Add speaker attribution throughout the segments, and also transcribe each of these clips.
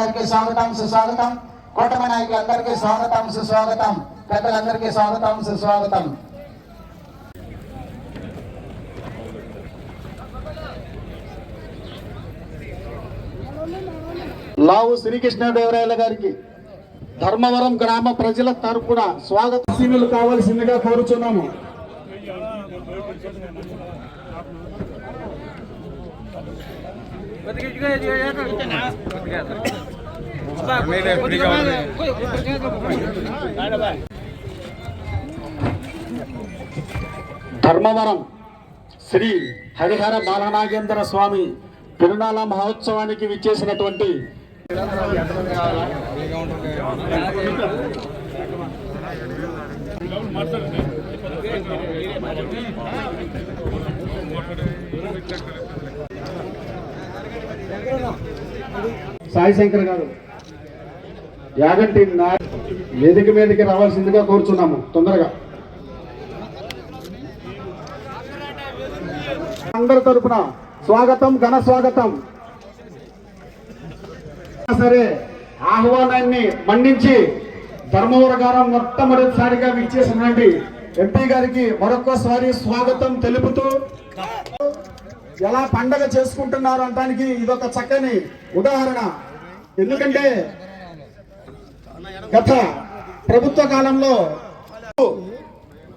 Speaker 1: అందరికీ స్వాగతం సుస్వాగతం. కూటమి నాయకులందరికీ స్వాగతం సుస్వాగతం. పెద్దలందరికీ స్వాగతం సుస్వాగతం.
Speaker 2: లావు శ్రీకృష్ణదేవరాయల గారికి ధర్మవరం గ్రామ ప్రజల తరపున స్వాగత. సీనులు కావాల్సిందిగా కోరుచున్నాము. ధర్మవరం శ్రీ హరిహర బాలనాగేంద్ర స్వామి తిరునాళ మహోత్సవానికి విచ్చేసినటువంటి సాయి శంకర్ గారు యాగంటి వేదిక మీదకి రావాల్సిందిగా కోరుచున్నాము తొందరగా. అందరి తరపున స్వాగతం ఘన స్వాగతం. సరే ఆహ్వానాన్ని మన్నించి ధర్మవరగారం మొట్టమొదటిసారిగా విచ్చేసినటువంటి ఎంపీ గారికి మరొకసారి స్వాగతం తెలుపుతూ ఎలా పండగ చేసుకుంటున్నారు అనడానికి ఇదొక చక్కని ఉదాహరణ. ఎందుకంటే గత ప్రభుత్వ కాలంలో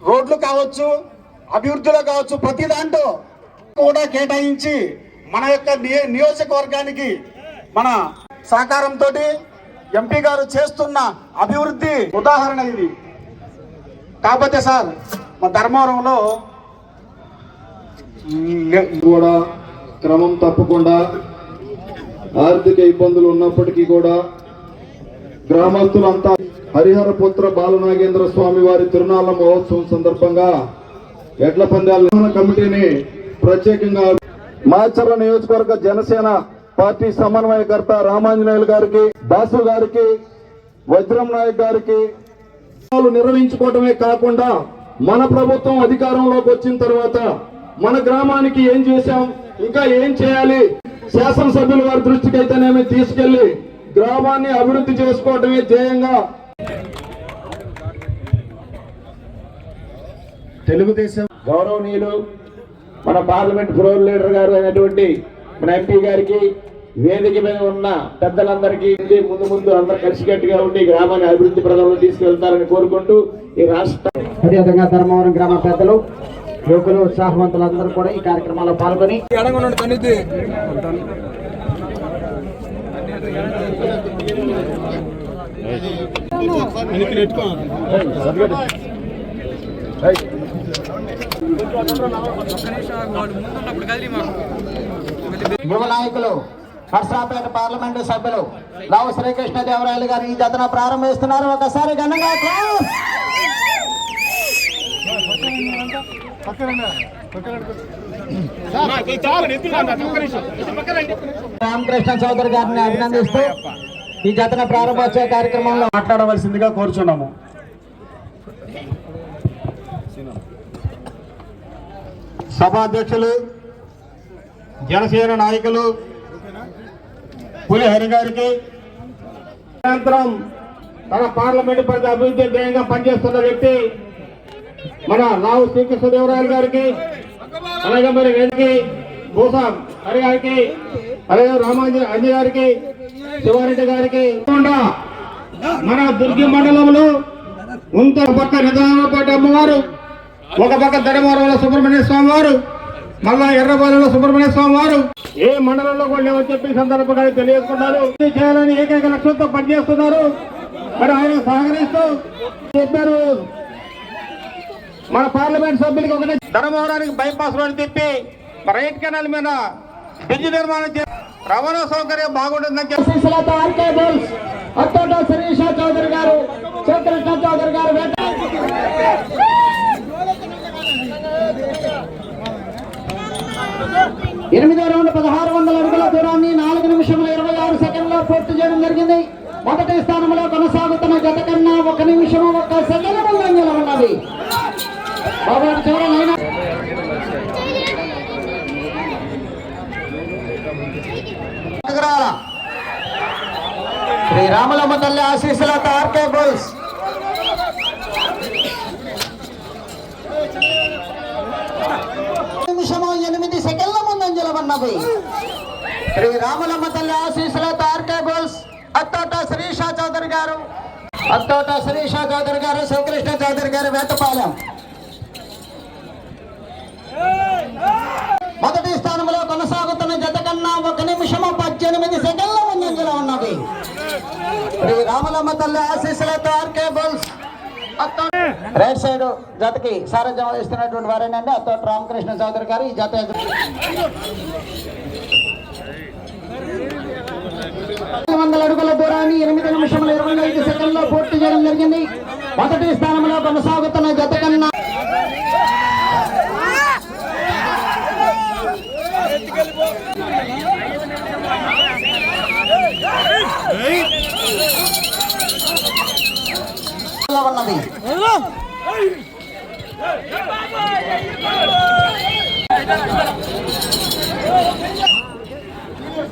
Speaker 2: రోడ్లు కావచ్చు అభివృద్ధిలో కావచ్చు ప్రతి దాంట్లో కూడా కేటాయించి మన యొక్క నియ- నియోజకవర్గానికి మన సహకారంతో ఎంపీ గారు చేస్తున్న అభివృద్ధి ఉదాహరణ ఇది. కాకపోతే సార్ మా ధర్మవరంలో
Speaker 3: కూడా క్రమం తప్పకుండా ఆర్థిక ఇబ్బందులు ఉన్నప్పటికీ కూడా గ్రామస్తులంతా హరిహరపుత్ర బాలనాగేంద్ర స్వామి వారి తిరునాళ్ళ మహోత్సవం సందర్భంగా ఎడ్ల పందాల కమిటీని ప్రత్యేకంగా మాచర్ల నియోజకవర్గ జనసేన పార్టీ సమన్వయకర్త రామాంజనేయులు గారికి బాసు గారికి వజ్రం నాయక్ గారికి నిర్వహించుకోవటమే కాకుండా మన ప్రభుత్వం అధికారంలోకి వచ్చిన తర్వాత మన గ్రామానికి ఏం చేశాం ఇంకా ఏం చేయాలి శాసనసభ్యుల వారి దృష్టికి అయితేనేమి తీసుకెళ్ళి గ్రామాన్ని అభివృద్ధి చేసుకోవటమే ధ్యేయంగా
Speaker 2: తెలుగుదేశం
Speaker 3: గౌరవనీయులు మన పార్లమెంట్ ఫ్లోర్ లీడర్ గారు అయినటువంటి మన ఎంపీ గారికి వేదిక మీద ఉన్న పెద్దలందరికీ ముందు ముందు అందరూ కలిసికట్టుగా ఉండి గ్రామాన్ని అభివృద్ధి ప్రదంలో తీసుకెళ్తారని కోరుకుంటూ ఈ రాష్ట్ర
Speaker 2: అదేవిధంగా ధర్మవరం గ్రామ పెద్దలు యువకులు ఉత్సాహవంతులందరూ కూడా ఈ కార్యక్రమంలో పాల్గొని
Speaker 1: యువ నాయకులు నర్సరాపేట పార్లమెంటు సభ్యులు రావు శ్రీకృష్ణదేవరాయలు గారు ఈ జతన ప్రారంభిస్తున్నారు ఒకసారి ఘనంగా రామకృష్ణ చౌదరి గారిని అభినందిస్తూ ఈ జతన ప్రారంభోత్సవ కార్యక్రమంలో
Speaker 2: మాట్లాడవలసిందిగా కోరుచున్నాము. సభాధ్యక్షులు జనసేన నాయకులు పులిహరి గారికి అనంతరం తన పార్లమెంట్ పరిధి అభివృద్ధి ధ్యేయంగా పనిచేస్తున్న వ్యక్తి మన రావు శ్రీకృష్ణదేవరాయలు గారికి అలాగే మరి వేదికి భూసా హరి గారికి అలాగే రామాంజ అంజి గారికి శివారెడ్డి గారికి. మన దుర్గి మండలంలో ఉంత పక్క నిదానపాటి అమ్మవారు ఒక పక్క ధర్మవరంలో సుబ్రహ్మణ్య స్వామి వారు మళ్ళా ఎర్రబాలలో సుబ్రహ్మణ్య స్వామి వారు ఏ మండలంలో కూడా లేవని చెప్పి సందర్భంగా తెలియజేసుకున్నారు చేయాలని ఏకైక లక్ష్యంతో పనిచేస్తున్నారు. మరి ఆయన సహకరిస్తూ చెప్పారు. మన పార్లమెంట్ సభ్యులకి ఒకటే ధర్మవరానికి బైపాస్ రోడ్ తిప్పి రైట్ కెనాల్ మీద బ్రిడ్జ్ నిర్మాణం చేసి రవాణా సౌకర్యం బాగుంటుందని
Speaker 1: అత్తోట శిరీష చౌదరి గారు శ్రీకృష్ణ చౌదరి గారు ఎనిమిదో రౌండ్ పదహారు వందల అడుగుల దూరాన్ని నాలుగు నిమిషముల ఇరవై ఆరు సెకండ్లో పూర్తి చేయడం జరిగింది. మొదటి స్థానంలో కొనసాగుతున్న జత కన్నా ఒక నిమిషము ఒక సెకండ్ ముందంజలో ఉన్నది. శ్రీరాములమ్మ తల్లి ఆశీస్సులతో ఆర్కే బుల్స్. నిమిషము ఎనిమిది సెకండ్ల ముందంజల ఉన్నవి శ్రీరాములమ్మ తల్లి ఆశీస్సులతో R K bulls. Attota Srisha Chowdary garu. Attota Srisha Chowdary గారు శివకృష్ణ చౌదరి గారు వేటపాలెం మొదటి స్థానంలో కొనసాగుతున్న జత కన్నా ఒక నిమిషము పద్దెనిమిది సెకండ్ల ముందంజలో ఉన్నవి శ్రీ తల్లి ఆశీస్సులతో ఆర్కే బుల్స్ రైట్ సైడ్ జతకి సారథ్యం వహిస్తున్నటువంటి వారేనండి అత్తోటి రామకృష్ణ చౌదరి గారు ఈ జత వందల అడుగుల దూరాన్ని ఎనిమిది నిమిషముల ఇరవై ఐదు సెకండ్లో పూర్తి చేయడం జరిగింది. మొదటి స్థానంలో కొనసాగుతున్న జత కన్నా ఉన్నది.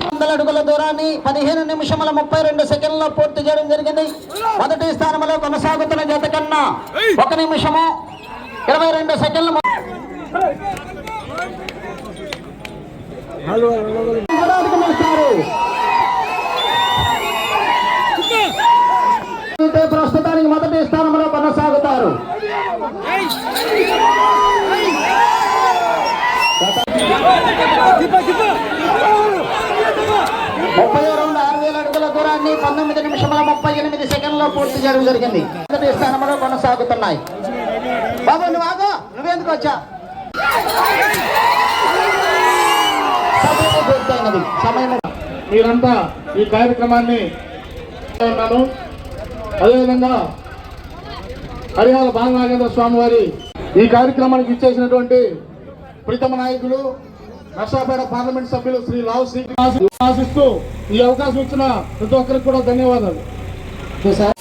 Speaker 1: వందల అడుగుల దూరాన్ని పదిహేను నిమిషముల ముప్పై రెండు సెకండ్లో పూర్తి చేయడం జరిగింది. మొదటి స్థానంలో కొనసాగుతున్న జత కన్నా ఒక నిమిషము ఇరవై రెండు సెకండ్లు ముప్పై రెండు ఆరు వేల అడుగుల దూరాన్ని పంతొమ్మిది నిమిషముల ముప్పై ఎనిమిది సెకండ్లో పూర్తి చేయడం జరిగింది. మొదటి స్థానంలో కొనసాగుతున్నాయి. బాబు నువ్వు ఆగో. నువ్వెందుకు వచ్చా? పూర్తయినది. సమయం
Speaker 2: మీరంతా ఈ కార్యక్రమాన్ని ఉన్నాను అదేవిధంగా హరియాల బాలనాగేంద్ర స్వామి వారి ఈ కార్యక్రమానికి ఇచ్చేసినటువంటి ప్రీతమ నాయకులు నర్సాపేట పార్లమెంట్ సభ్యులు శ్రీ లావు శ్రీ ఆశిస్తూ ఈ అవకాశం ఇచ్చిన ప్రతి ఒక్కరికి కూడా ధన్యవాదాలు.
Speaker 1: సార్.